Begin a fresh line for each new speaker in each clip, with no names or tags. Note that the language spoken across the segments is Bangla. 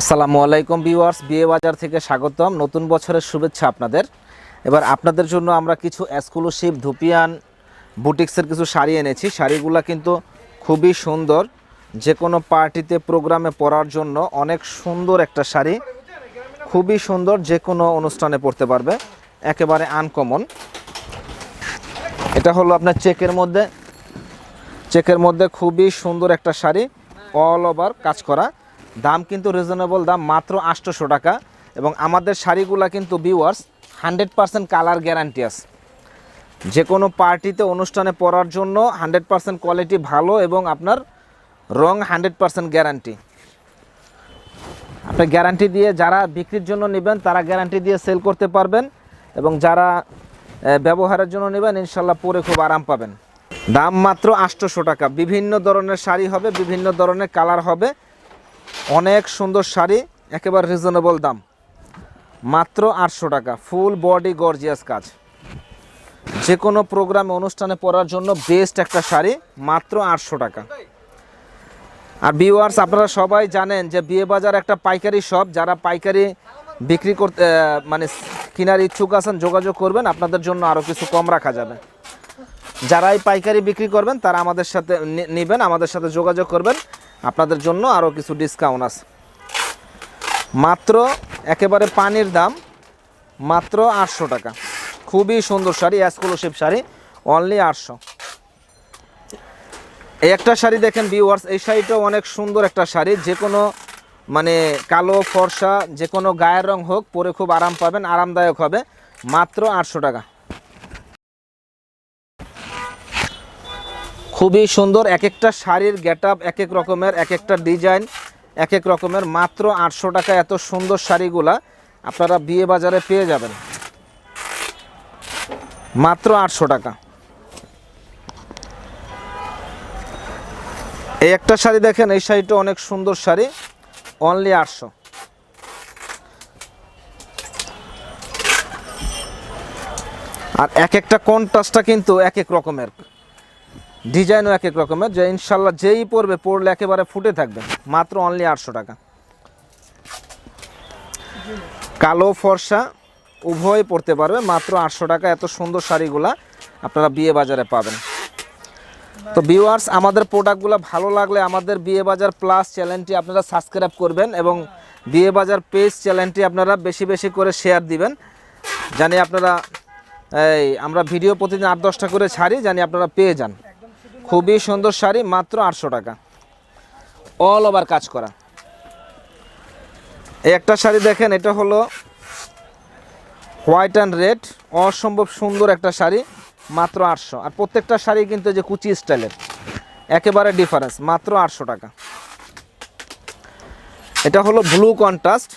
আসসালামু আলাইকুম ভিউয়ার্স, বিয়ে বাজার থেকে স্বাগতম। নতুন বছরের শুভেচ্ছা আপনাদের। এবার আপনাদের জন্য আমরা কিছু এক্সক্লুসিভ ধুপিয়ান বুটিক্সের কিছু শাড়ি এনেছি। শাড়িগুলো কিন্তু খুবই সুন্দর। যে কোনো পার্টিতে, প্রোগ্রামে পরার জন্য অনেক সুন্দর একটা শাড়ি। খুবই সুন্দর যে কোনো অনুষ্ঠানে পরতে পারবে। একেবারে আনকমন এটা হলো আপনার চেকের মধ্যে। চেকের মধ্যে খুবই সুন্দর একটা শাড়ি। অল ওভার কাজ করা। দাম কিন্তু রিজনেবল দাম মাত্র আটশোশো টাকা এবং আমাদের শাড়িগুলা কিন্তু viewers hundred percent colour guarantee আছে। যে কোনো পার্টিতে, অনুষ্ঠানে পরার জন্য হান্ড্রেড পার্সেন্ট কোয়ালিটি ভালো এবং আপনার রং হান্ড্রেড পার্সেন্ট গ্যারান্টি আপনি গ্যারান্টি দিয়ে যারা বিক্রির জন্য নেবেন, তারা গ্যারান্টি দিয়ে সেল করতে পারবেন এবং যারা ব্যবহারের জন্য নেবেন, ইনশাল্লাহ পরে খুব আরাম পাবেন। দাম মাত্র আটশোশো টাকা। বিভিন্ন ধরনের শাড়ি হবে, বিভিন্ন ধরনের কালার হবে। অনেক সুন্দর শাড়ি, একেবারে রিজনেবল দাম। মাত্র আটশো টাকা ফুল বডি গর্জিয়াস কাজ। যে কোনো প্রোগ্রামে অনুষ্ঠানে পরার জন্য বেস্ট একটা শাড়ি, মাত্র আটশো টাকা। আর ভিউয়ার্স আপনারা সবাই জানেন যে বিয়ে বাজার একটা পাইকারি শপ যারা পাইকারি বিক্রি করতে মানে কেনার ইচ্ছুক আছেন, যোগাযোগ করবেন, আপনাদের জন্য আরও কিছু কম রাখা যাবে। যারাই পাইকারি বিক্রি করবেন, তারা আমাদের সাথে নেবেন, আমাদের সাথে যোগাযোগ করবেন। আপনাদের জন্য আরও কিছু ডিসকাউন্ট আছে। মাত্র একেবারে পানির দাম, মাত্র আটশো টাকা। খুবই সুন্দর শাড়ি এক্সক্লুসিভ শাড়ি অনলি আটশো। এই একটা শাড়ি দেখেন ভিউয়ার্স এই শাড়িটাও অনেক সুন্দর একটা শাড়ি। যে কোনো মানে কালো, ফর্সা, যে কোনো গায়ের রং হোক, পরে খুব আরাম পাবেন, আরামদায়ক হবে। মাত্র আটশো টাকা। খুবই সুন্দর এক একটা শাড়ির গেট এক এক রকমের এক একটা ডিজাইন এক এক রকমের, মাত্র আটশো টাকা এত সুন্দর শাড়িগুলা আপনারা বিয়ে বাজারে পেয়ে যাবেন। মাত্র আটশো টাকা। এই একটা শাড়ি দেখেন, এই শাড়িটা অনেক সুন্দর শাড়ি অনলি আটশো। আর এক একটা কন্ট্রাস্টটা কিন্তু এক এক রকমের। ডিজাইনও এক এক রকমের, যে ইনশাল্লাহ যেই পরবে, পরলে একেবারে ফুটে থাকবে। মাত্র অনলি আটশো টাকা। কালো ফর্সা, উভয় পরতে পারবে, মাত্র আটশো টাকা। এত সুন্দর শাড়িগুলা আপনারা বিয়ে বাজারে পাবেন। তো ভিউয়ার্স আমাদের প্রোডাক্টগুলো ভালো লাগলে আমাদের বিয়ে বাজার প্লাস চ্যানেলটি আপনারা সাবস্ক্রাইব করবেন এবং বিয়ে বাজার পেজ চ্যানেলটি আপনারা বেশি বেশি করে শেয়ার দিবেন। জানি আপনারা, এই, আমরা ভিডিও প্রতিদিন আট দশটা করে ছাড়ি, জানি আপনারা পেয়ে যান। খুবই সুন্দর শাড়ি, মাত্র আটশো টাকা। অল ওভার কাজ করা। একটা শাড়ি দেখেন, এটা হলো হোয়াইট অ্যান্ড রেড অসম্ভব সুন্দর একটা শাড়ি, মাত্র আটশো। আর প্রত্যেকটা শাড়ি কিন্তু যে কুচি স্টাইলের। একেবারে ডিফারেন্স মাত্র আটশো টাকা। এটা হলো ব্লু কন্ট্রাস্ট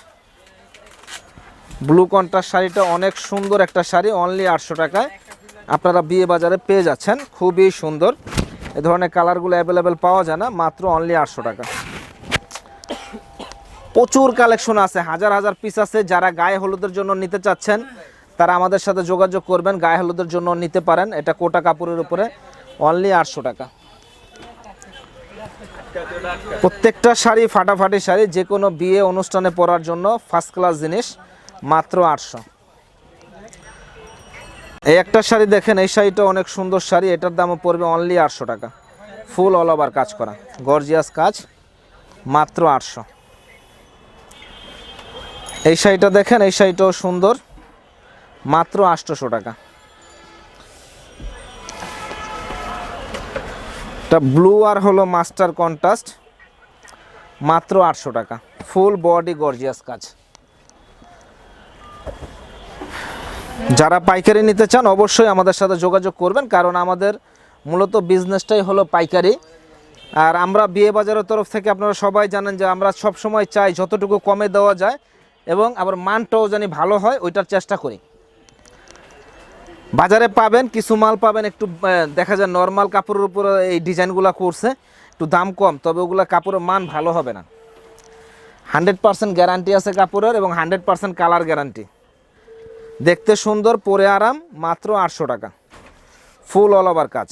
ব্লু কন্ট্রাস্ট শাড়িটা অনেক সুন্দর একটা শাড়ি অনলি আটশো টাকায়। আপনারা বিয়ে বাজারে পেয়ে যাচ্ছেন, খুবই সুন্দর। এ ধরনের কালারগুলো অ্যাভেলেবেল পাওয়া যায় না, মাত্র অনলি আটশো টাকা। প্রচুর কালেকশন আছে, হাজার হাজার পিস আছে, যারা গায়ে হলুদের জন্য নিতে চাচ্ছেন, তারা আমাদের সাথে যোগাযোগ করবেন, গায়ে হলুদের জন্য নিতে পারেন, এটা কোটা কাপড়ের উপরে অনলি আটশো টাকা। প্রত্যেকটা শাড়ি, ফাটাফাটি শাড়ি যে কোনো বিয়ে অনুষ্ঠানে পরার জন্য ফার্স্ট ক্লাস জিনিস, মাত্র আটশো। এই একটা শাড়ি দেখেন, এই শাড়িটা অনেক সুন্দর শাড়ি, এটার দামও পড়বে অনলি আটশো টাকা। ফুল অল ওভার কাজ করা গর্জিয়াস কাজ, মাত্র আটশো। এই শাড়িটা দেখেন, এই শাড়িটাও সুন্দর, মাত্র আটশোশো টাকা। এটা ব্লু আর হলো মাস্টার কন্ট্রাস্ট মাত্র আটশো টাকা। ফুল বডি গর্জিয়াস কাজ। যারা পাইকারি নিতে চান অবশ্যই আমাদের সাথে যোগাযোগ করবেন, কারণ আমাদের মূলত বিজনেসটাই হলো পাইকারি। আর আমরা বিয়ে বাজারের তরফ থেকে আপনারা সবাই জানেন যে আমরা সব সময় চাই যতটুকু কমে দেওয়া যায় এবং আবার মানটাও জানি ভালো হয়, ওইটার চেষ্টা করি। বাজারে পাবেন, কিছু মাল পাবেন, একটু দেখা যায় নর্মাল কাপড়ের উপরে এই ডিজাইনগুলো করছে, একটু দাম কম, তবে ওগুলো কাপড়ের মান ভালো হবে না। হান্ড্রেড পার্সেন্ট গ্যারান্টি আছে কাপড়ের এবং হান্ড্রেড পার্সেন্ট কালার গ্যারান্টি দেখতে সুন্দর, পরে আরাম, মাত্র আটশো টাকা। ফুল অল ওভার কাজ।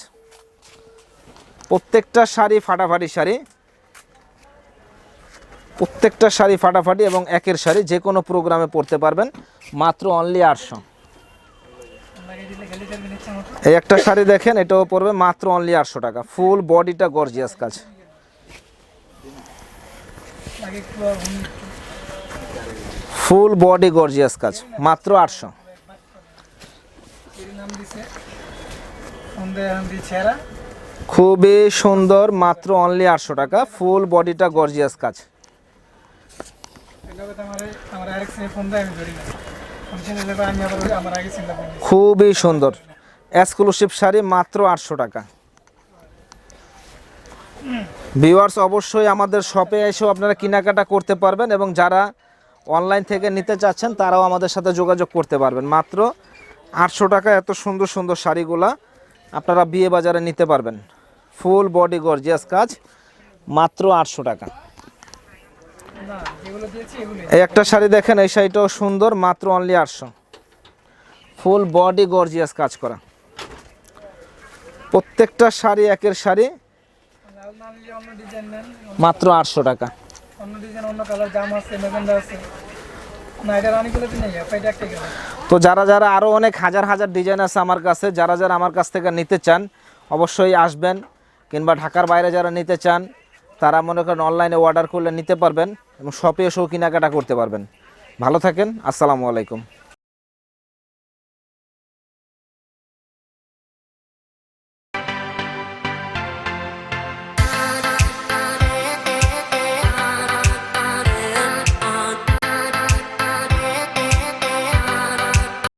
প্রত্যেকটা শাড়ি ফাটাফাটি শাড়ি। প্রত্যেকটা শাড়ি ফাটাফাটি এবং একের শাড়ি, যে কোনো প্রোগ্রামে পড়তে পারবেন, মাত্র অনলি আটশো। এই একটা শাড়ি দেখেন, এটাও পড়বে মাত্র অনলি আটশো টাকা। ফুল বডিটা গর্জিয়াস কাজ। ফুল বডি গর্জিয়াস কাজ, মাত্র আটশো। খুবই সুন্দর, মাত্র অনলি আটশো টাকা ফুল বডিটা গর্জিয়াস কাজ। খুবই সুন্দর এক্সক্লুসিভ শাড়ি মাত্র আটশো টাকা। ভিউয়ার্স অবশ্যই আমাদের শপে এসেও আপনারা কেনাকাটা করতে পারবেন এবং যারা অনলাইন থেকে নিতে চাচ্ছেন, তারাও আমাদের সাথে যোগাযোগ করতে পারবেন। মাত্র আটশো টাকা এত সুন্দর সুন্দর শাড়িগুলা আপনারা বিয়ে বাজারে নিতে পারবেন। ফুল বডি গর্জিয়াস কাজ, মাত্র আটশো টাকা। এই একটা শাড়ি দেখেন, এই শাড়িটাও সুন্দর, মাত্র অনলি আটশো। ফুল বডি গর্জিয়াস কাজ করা। প্রত্যেকটা শাড়ি একের শাড়ি, মাত্র আটশো টাকা। তো যারা যারা আরও অনেক হাজার হাজার ডিজাইন আছে আমার কাছে, যারা যারা আমার কাছ থেকে নিতে চান, অবশ্যই আসবেন। কিংবা ঢাকার বাইরে যারা নিতে চান, তারা মনে করেন অনলাইনে অর্ডার করলে নিতে পারবেন এবং শপে এসেও কেনাকাটা করতে পারবেন। ভালো থাকেন, আসসালামু আলাইকুম।